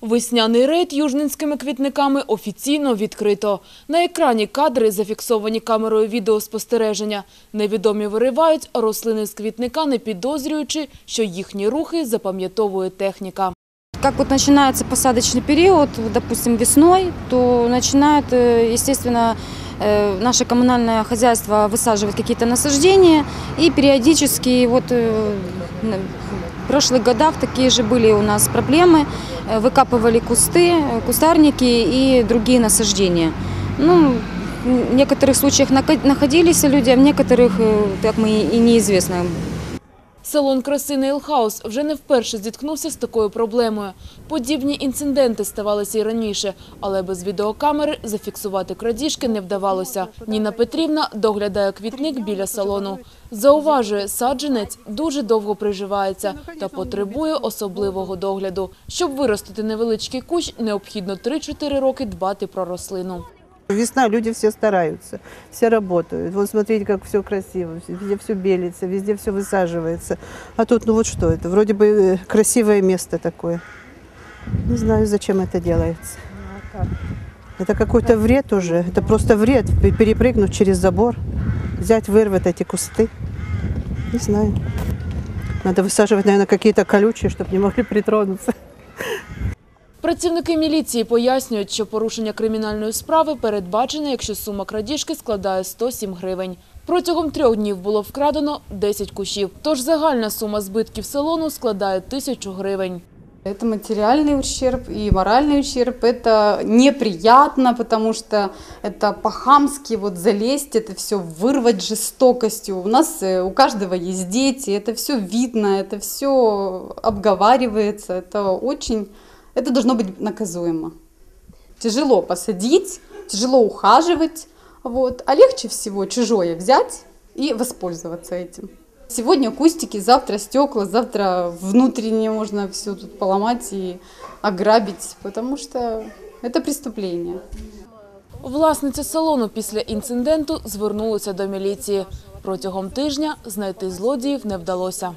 Весняний рейд южненськими квітниками офіційно відкрито. На екрані кадри зафіксовані камерою відеоспостереження. Невідомі виривають рослини з квітника, не підозрюючи, що їхні рухи запам'ятовує техніка. Как вот начинается посадочный период, допустим, весной, то начинает, э, естественно, э, наше коммунальное хозяйство высаживать какие-то насаждения. И периодически, вот э, на- в прошлых годах такие же были у нас проблемы. Э, Выкапывали кусты, э, кустарники и другие насаждения. Ну, в некоторых случаях нака- находились люди, а в некоторых, э, так мы и неизвестно, Салон краси Нейлхаус вже не вперше зіткнувся з такою проблемою. Подібні інциденти ставалися і раніше, але без відеокамери зафіксувати крадіжки не вдавалося. Ніна Петрівна доглядає квітник біля салону. Зауважує, саджанець дуже довго приживається та потребує особливого догляду. Щоб виростити невеличкий кущ, необхідно 3-4 роки дбати про рослину. Весна, люди все стараются, все работают. Вот смотрите, как все красиво, везде все белится, везде все высаживается. А тут, ну вот что это, вроде бы э, красивое место такое. Не знаю, зачем это делается. Это какой-то вред уже, это просто вред, пе- перепрыгнуть через забор, взять, вырвать эти кусты. Не знаю. Надо высаживать, наверное, какие-то колючие, чтобы не могли притронуться. Працівники міліції пояснюють, що порушення кримінальної справи передбачене, якщо сума крадіжки складає 107 гривень. Протягом трьох днів було вкрадено 10 кущів. Тож загальна сума збитків салону складає тисячу гривень. Это материальный ущерб и моральный ущерб. Это неприятно, потому что это по-хамски вот залезть, это все вырвать жестокостью. У нас э, у каждого есть дети, это все видно, это все обговаривается. Это очень, это должно быть наказуемо. Тяжело посадить, тяжело ухаживать, вот, а легче всего чужое взять и воспользоваться этим. Сегодня кустики, завтра стекла, завтра внутренне можно все тут поломать и ограбить, потому что это преступление. Власниця салону після інциденту звернулася до міліції. Протягом тижня знайти злодіїв не вдалося.